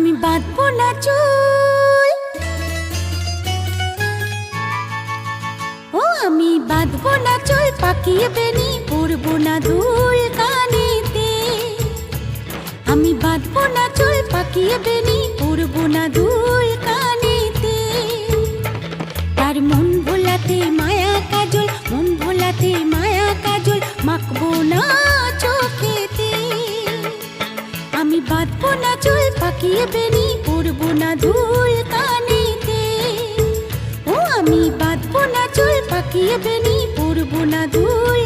আমি বাঁধবো না চুল। ও, আমি বাঁধবো না চুল, পাকিয়ে বেনি, পরবো না দুল কানেতে। আমি বাঁধবো না চুল, পাকিয়ে বেনি, পরবো না দুল কানেতে। তার মন ভোলাতে মায়া কাজল, মন ভোলাতে মায়া কাজল, মাখবো না বাঁধবো না চুল পাকিয়ে বেনি পড়ব না ধুল কানিতে। ও আমি বাঁধবো না চুল পাকিয়ে বেনি পড়ব না ধুল